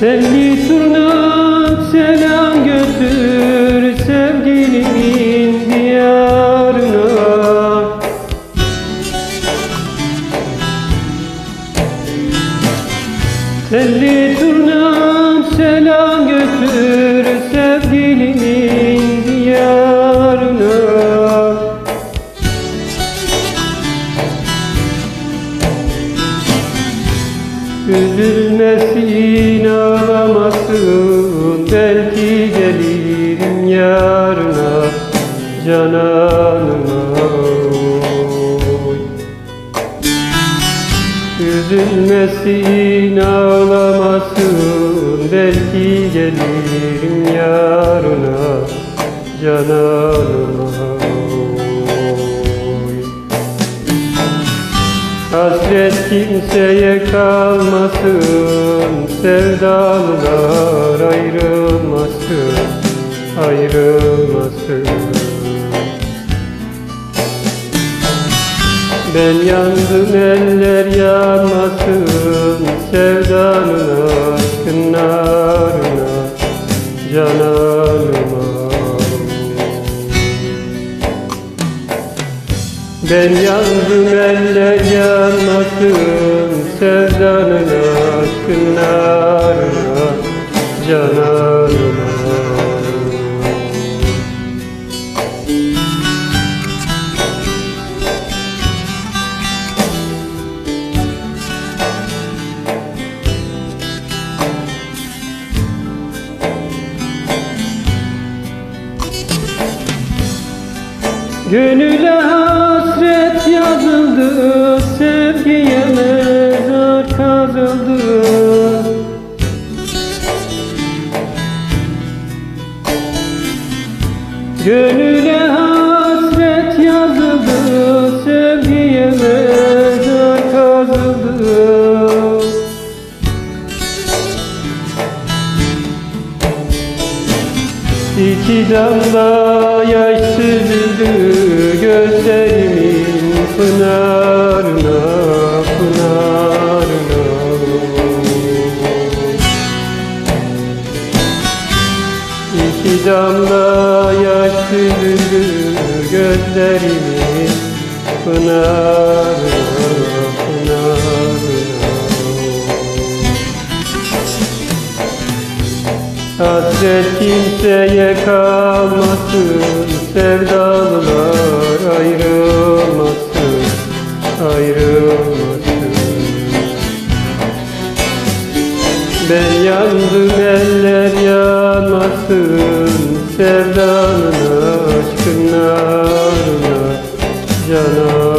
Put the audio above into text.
Telli turnam selam götür sevgilimin diyarına. Telli turnam selam götür sevgilimin Üzülmesin ağlamasın. Belki gelirim yarına cananıma. Oy. Üzülmesin ağlamasın. Belki gelirim yarına cananıma Hasret kimseye kalmasın. Sevdalılar ayrılmasın. Ayrılmasın. Ben yandım eller yanmasın. Sevdanın aşkın Ben yandım eller yanmasın Sevdanın aşkın narına Cananıma. Gönüle yazıldı Sevgiye mezar kazıldı. Gönüle hasret yazıldı Sevgiye mezar kazıldı. İki damla yaş süzüldü gözlerimin pınarına, pınarına. İki damla yaş süzüldü gözlerimin pınarına, pınarına. Hasret kimseye kalmasın Sevdalılar Ben yandım eller yanmasın Sevdanın aşkın narına Canan